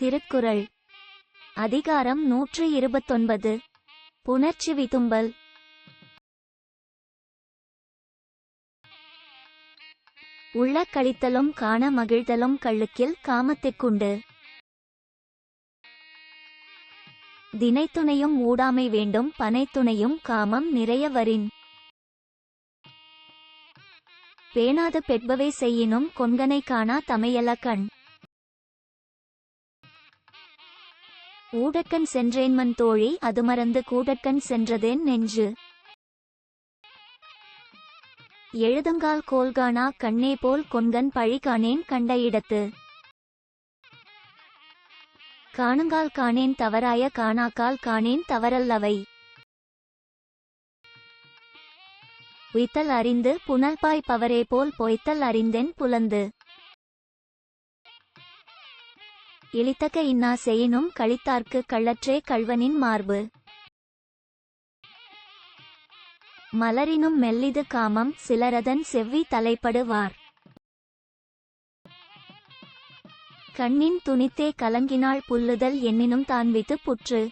திருக்குறள். அதிகாரம் நூற்று இருபத்தொன்பது. புணர்ச்சி விதும்பல். உள்ள கழித்தலும் காண மகிழ்தலும் கள்ளுக்கில் காமத்திற்குண்டு. தினைத்துணையும் ஊடாமை வேண்டும் பனைத்துணையும் காமம் நிறைய வரின் பேணாது பெட்பவை செய்யினும் கொன்கனை காணா தமையல கண் ஊடக்கண் சென்றேன்மன் தோழி அது மறந்து கூடற்கண் சென்றதேன் நெஞ்சு. எழுதுங்கால் கோல்கானா கண்ணே போல் கொன்கன் பழி காணேன் கண்ட இடத்து. காணுங்கால் காணேன் தவறாய காணாக்கால் காணேன் தவறல்லவை. உய்த்தல் அறிந்து புனல்பாய் பவரே போல் பொய்த்தல் அறிந்தேன் புலந்து. இழித்தக இன்னா செய்யினும் கழித்தார்க்கு கள்ளற்றே கள்வனின் மார்பு. மலரினும் மெல்லிது காமம் சிலரதன் செவ்வி தலைப்படுவார். கண்ணின் துணித்தே கலங்கினாள் புல்லுதல் எண்ணினும் தான்வித்து புற்று.